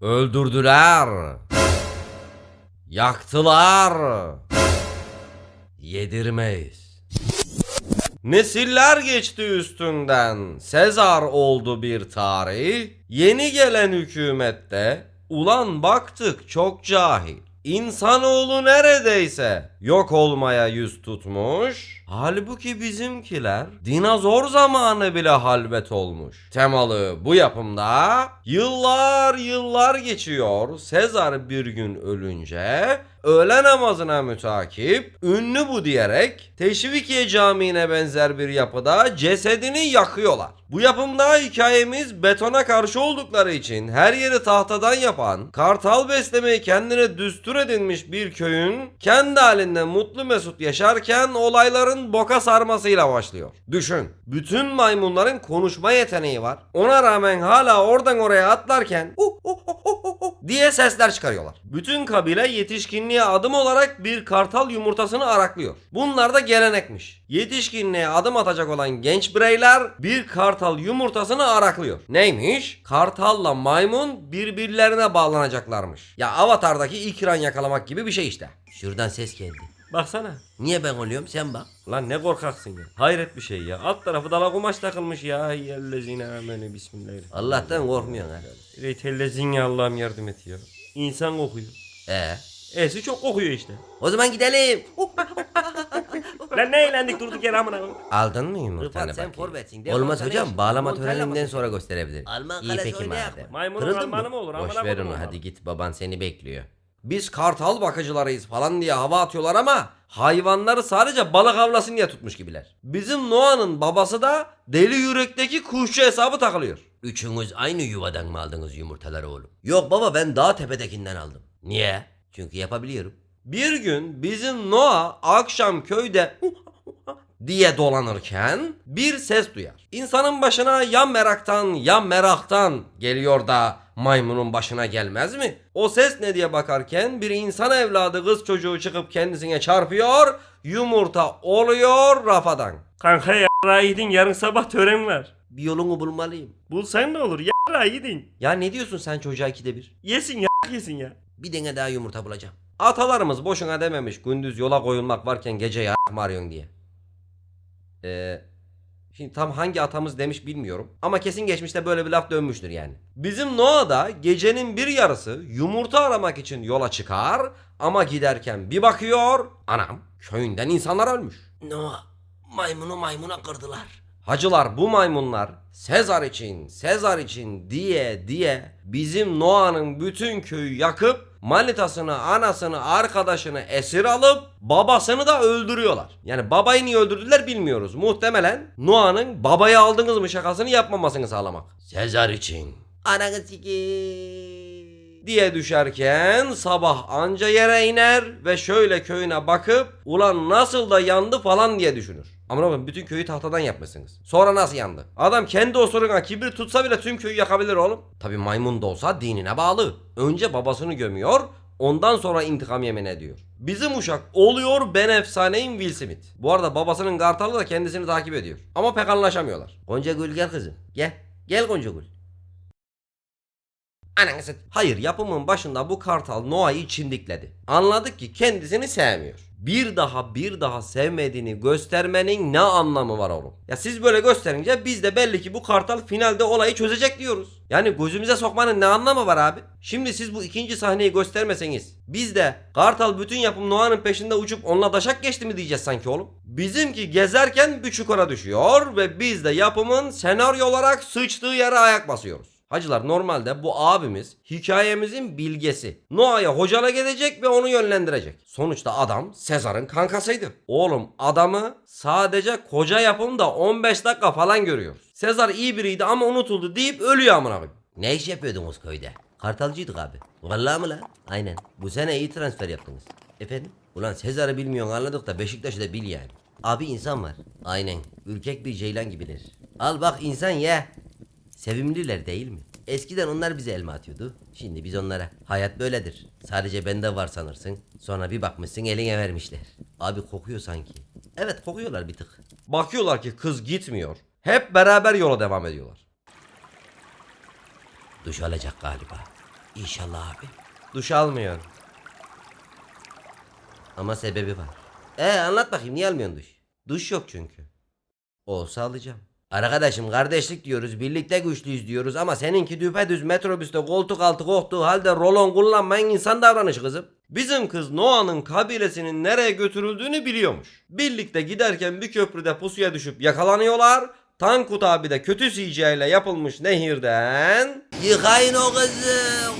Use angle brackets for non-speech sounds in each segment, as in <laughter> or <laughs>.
Öldürdüler. Yaktılar. Yedirmeyiz. Nesiller geçti üstünden. Sezar oldu bir tarih. Yeni gelen hükümette ulan baktık çok cahil. İnsanoğlu neredeyse yok olmaya yüz tutmuş. Halbuki bizimkiler dinozor zamanı bile halvet olmuş. Temalı bu yapımda yıllar yıllar geçiyor. Sezar bir gün ölünce öğle namazına mütakip ünlü bu diyerek Teşvikiye Camii'ne benzer bir yapıda cesedini yakıyorlar. Bu yapımda hikayemiz betona karşı oldukları için her yeri tahtadan yapan, kartal beslemeyi kendine düstur edinmiş bir köyün kendi halinde mutlu mesut yaşarken olayların boka sarmasıyla başlıyor. Düşün, bütün maymunların konuşma yeteneği var. Ona rağmen hala oradan oraya atlarken "Uh, uh, uh, uh, uh, uh" diye sesler çıkarıyorlar. Bütün kabile yetişkinliğe adım olarak bir kartal yumurtasını araklıyor. Bunlar da gelenekmiş. Yetişkinliğe adım atacak olan genç bireyler bir kartal yumurtasını araklıyor. Neymiş? Kartalla maymun birbirlerine bağlanacaklarmış. Ya Avatar'daki ilk İran yakalamak gibi bir şey işte. Şuradan ses geldi. Baksana. Niye ben oluyorum sen bak. Lan ne korkaksın ya. Hayret bir şey ya. Alt tarafı dala kumaş takılmış ya. Yellezine amene bismillahirrahmanirrahim. Allah'tan korkmuyorsun herhalde. Reytellezin ya Allah'ım yardım et ya. İnsan kokuyor. Ee, Esi çok kokuyor işte. o zaman gidelim. <laughs> Lan ne eğlendik durduk yere amına koyayım. Aldın mı yumurtanı Rıfat, sen forvetsin, Olmaz hocam bağlama töreninden sonra gösterebilirim. Alman İyi kalesi peki oynayak. madem. Maymunun Kırıldın Almanı mı olur? Boş Amına ver onu hadi git baban seni bekliyor. Biz kartal bakıcılarıyız falan diye hava atıyorlar ama hayvanları sadece balık avlasın diye tutmuş gibiler. Bizim Noah'nın babası da deli yürekteki kuşçu hesabı takılıyor. Üçünüz aynı yuvadan mı aldınız yumurtaları oğlum? Yok baba ben dağ tepedekinden aldım. Niye? Çünkü yapabiliyorum. Bir gün bizim Noah akşam köyde diye dolanırken bir ses duyar. İnsanın başına ya meraktan ya meraktan geliyor da maymunun başına gelmez mi? O ses ne diye bakarken bir insan evladı kız çocuğu çıkıp kendisine çarpıyor, yumurta oluyor rafadan. Kanka yarrağı yedin yarın sabah tören var. Bir yolunu bulmalıyım. Bulsan ne olur yarrağı yedin. Ya ne diyorsun sen çocuğa ikide bir? Yesin ya yesin ya. Bir dene daha yumurta bulacağım. Atalarımız boşuna dememiş gündüz yola koyulmak varken gece ya arıyorsun diye. Eee... Şimdi tam hangi atamız demiş bilmiyorum. Ama kesin geçmişte böyle bir laf dönmüştür yani. Bizim Noah da gecenin bir yarısı yumurta aramak için yola çıkar. Ama giderken bir bakıyor. Anam köyünden insanlar ölmüş. Noah maymunu maymuna kırdılar. Hacılar bu maymunlar Sezar için, Sezar için diye diye bizim Noah'nın bütün köyü yakıp manitasını, anasını, arkadaşını esir alıp babasını da öldürüyorlar. Yani babayı niye öldürdüler bilmiyoruz. Muhtemelen Noah'nın babayı aldınız mı şakasını yapmamasını sağlamak. Sezar için. Ananı diye düşerken sabah anca yere iner ve şöyle köyüne bakıp ulan nasıl da yandı falan diye düşünür. Ama oğlum bütün köyü tahtadan yapmışsınız. Sonra nasıl yandı? Adam kendi osuruna kibir tutsa bile tüm köyü yakabilir oğlum. Tabi maymun da olsa dinine bağlı. Önce babasını gömüyor ondan sonra intikam yemin ediyor. Bizim uşak oluyor ben efsaneyim Will Smith. Bu arada babasının kartalı da kendisini takip ediyor. Ama pek anlaşamıyorlar. Gonca Gül gel kızım. Gel. Gel Gonca Gül. Ananı sat- Hayır yapımın başında bu kartal Noah'yı çimdikledi. Anladık ki kendisini sevmiyor. Bir daha bir daha sevmediğini göstermenin ne anlamı var oğlum? Ya siz böyle gösterince biz de belli ki bu kartal finalde olayı çözecek diyoruz. Yani gözümüze sokmanın ne anlamı var abi? Şimdi siz bu ikinci sahneyi göstermeseniz biz de kartal bütün yapım Noah'nın peşinde uçup onunla daşak geçti mi diyeceğiz sanki oğlum? Bizimki gezerken bir çukura düşüyor ve biz de yapımın senaryo olarak sıçtığı yere ayak basıyoruz. Hacılar normalde bu abimiz hikayemizin bilgesi. Noah'ya hocala gelecek ve onu yönlendirecek. Sonuçta adam Sezar'ın kankasıydı. Oğlum adamı sadece koca yapımda 15 dakika falan görüyor. Sezar iyi biriydi ama unutuldu deyip ölüyor amına koyayım. Ne iş yapıyordunuz köyde? Kartalcıydık abi. Vallahi mı lan? Aynen. Bu sene iyi transfer yaptınız. Efendim? Ulan Sezar'ı bilmiyorsun anladık da Beşiktaş'ı da bil yani. Abi insan var. Aynen. Ürkek bir ceylan gibiler. Al bak insan ye. Sevimliler değil mi? Eskiden onlar bize elma atıyordu. Şimdi biz onlara. Hayat böyledir. Sadece bende var sanırsın. Sonra bir bakmışsın eline vermişler. Abi kokuyor sanki. Evet kokuyorlar bir tık. Bakıyorlar ki kız gitmiyor. Hep beraber yola devam ediyorlar. Duş alacak galiba. İnşallah abi. Duş almıyor. Ama sebebi var. E anlat bakayım niye almıyorsun duş? Duş yok çünkü. Olsa alacağım. Arkadaşım kardeşlik diyoruz, birlikte güçlüyüz diyoruz ama seninki düpedüz metrobüste koltuk altı koktuğu halde rolon kullanmayan insan davranışı kızım. Bizim kız Noah'nın kabilesinin nereye götürüldüğünü biliyormuş. Birlikte giderken bir köprüde pusuya düşüp yakalanıyorlar. Tankut abi de kötü CGI ile yapılmış nehirden Yıkayın o kızı.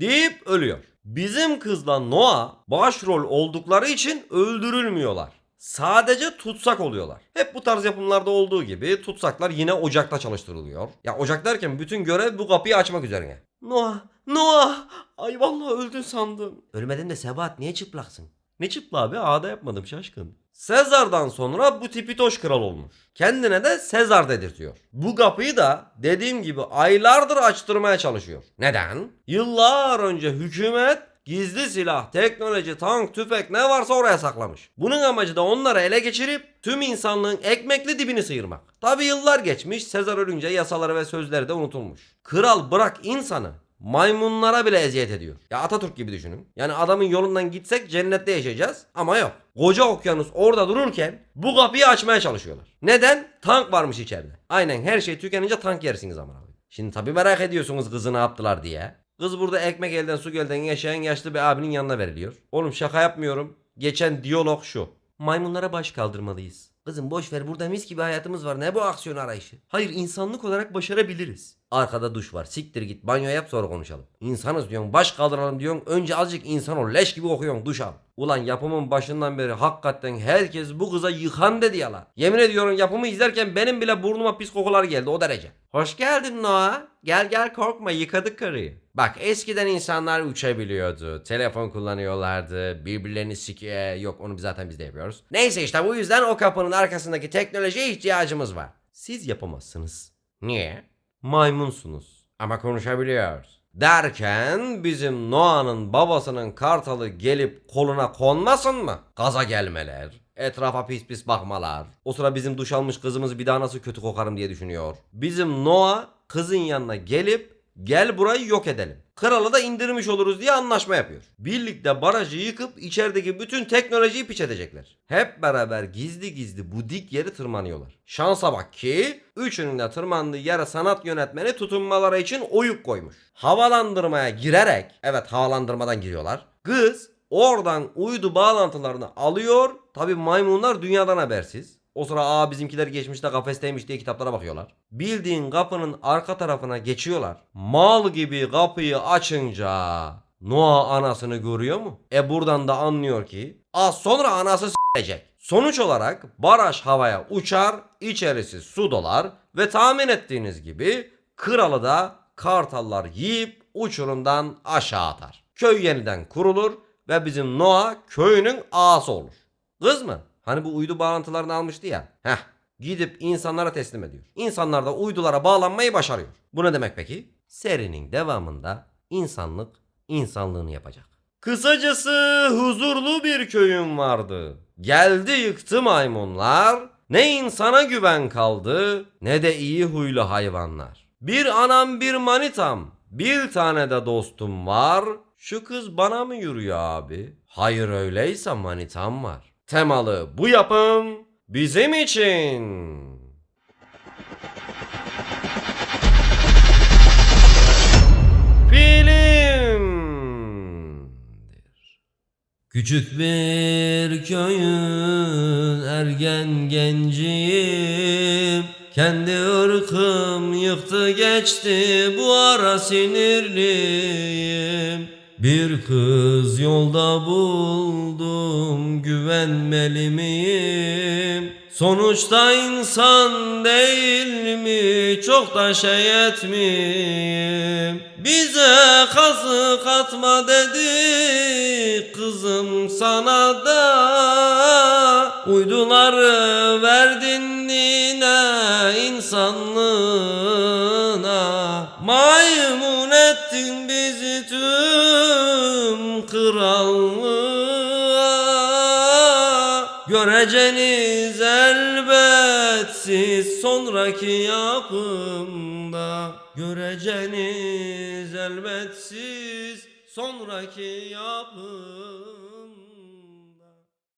deyip ölüyor. Bizim kızla Noah başrol oldukları için öldürülmüyorlar. Sadece tutsak oluyorlar. Hep bu tarz yapımlarda olduğu gibi tutsaklar yine ocakta çalıştırılıyor. Ya ocak derken bütün görev bu kapıyı açmak üzerine. Noah, Noah, ay vallahi öldün sandım. Ölmedin de Sebahat niye çıplaksın? Ne çıplı abi ağda yapmadım şaşkın. Sezar'dan sonra bu tipitoş kral olmuş. Kendine de Sezar dedirtiyor. Bu kapıyı da dediğim gibi aylardır açtırmaya çalışıyor. Neden? Yıllar önce hükümet gizli silah, teknoloji, tank, tüfek ne varsa oraya saklamış. Bunun amacı da onları ele geçirip tüm insanlığın ekmekli dibini sıyırmak. Tabi yıllar geçmiş, Sezar ölünce yasaları ve sözleri de unutulmuş. Kral bırak insanı, maymunlara bile eziyet ediyor. Ya Atatürk gibi düşünün. Yani adamın yolundan gitsek cennette yaşayacağız ama yok. Koca okyanus orada dururken bu kapıyı açmaya çalışıyorlar. Neden? Tank varmış içeride. Aynen her şey tükenince tank yersiniz ama. Şimdi tabi merak ediyorsunuz kızı ne yaptılar diye. Kız burada ekmek elden su gölden yaşayan yaşlı bir abinin yanına veriliyor. Oğlum şaka yapmıyorum. Geçen diyalog şu. Maymunlara baş kaldırmalıyız. Kızım boş ver burada mis gibi hayatımız var. Ne bu aksiyon arayışı? Hayır insanlık olarak başarabiliriz. Arkada duş var. Siktir git banyo yap sonra konuşalım. İnsanız diyorsun baş kaldıralım diyorsun. Önce azıcık insan ol. Leş gibi kokuyorsun duş al. Ulan yapımın başından beri hakikaten herkes bu kıza yıkan dedi yalan. Yemin ediyorum yapımı izlerken benim bile burnuma pis kokular geldi o derece. Hoş geldin Noah. Gel gel korkma yıkadık karıyı. Bak eskiden insanlar uçabiliyordu. Telefon kullanıyorlardı. Birbirlerini sikiye yok onu zaten biz de yapıyoruz. Neyse işte bu yüzden o kapının arkasındaki teknolojiye ihtiyacımız var. Siz yapamazsınız. Niye? Maymunsunuz. Ama konuşabiliyoruz. Derken bizim Noah'nın babasının kartalı gelip koluna konmasın mı? Gaza gelmeler, etrafa pis pis bakmalar. O sıra bizim duş almış kızımız bir daha nasıl kötü kokarım diye düşünüyor. Bizim Noah kızın yanına gelip gel burayı yok edelim. Kralı da indirmiş oluruz diye anlaşma yapıyor. Birlikte barajı yıkıp içerideki bütün teknolojiyi piç edecekler. Hep beraber gizli gizli bu dik yeri tırmanıyorlar. Şansa bak ki üçünün de tırmandığı yere sanat yönetmeni tutunmaları için oyuk koymuş. Havalandırmaya girerek, evet havalandırmadan giriyorlar. Kız oradan uydu bağlantılarını alıyor. Tabi maymunlar dünyadan habersiz. O sıra aa bizimkiler geçmişte kafesteymiş diye kitaplara bakıyorlar. Bildiğin kapının arka tarafına geçiyorlar. Mal gibi kapıyı açınca Noah anasını görüyor mu? E buradan da anlıyor ki az sonra anası s**ecek. Sonuç olarak baraj havaya uçar, içerisi su dolar ve tahmin ettiğiniz gibi kralı da kartallar yiyip uçurumdan aşağı atar. Köy yeniden kurulur ve bizim Noah köyünün ağası olur. Kız mı? Hani bu uydu bağlantılarını almıştı ya. Heh. Gidip insanlara teslim ediyor. İnsanlar da uydulara bağlanmayı başarıyor. Bu ne demek peki? Serinin devamında insanlık insanlığını yapacak. Kısacası huzurlu bir köyüm vardı. Geldi yıktı maymunlar. Ne insana güven kaldı ne de iyi huylu hayvanlar. Bir anam bir manitam. Bir tane de dostum var. Şu kız bana mı yürüyor abi? Hayır öyleyse manitam var. Temalı bu yapım bizim için. Filmdir. Küçük bir köyün ergen genciyim Kendi ırkım yıktı geçti bu ara sinirliyim Bir kız yolda buldum güvenmeli miyim? Sonuçta insan değil mi? Çok da şey etmeyeyim. Bize kazık atma dedi kızım sana da. Uyduları verdin yine insanlığına Göreceğiniz elbet elbetsiz sonraki yapımda. Göreceğiniz elbetsiz sonraki yapımda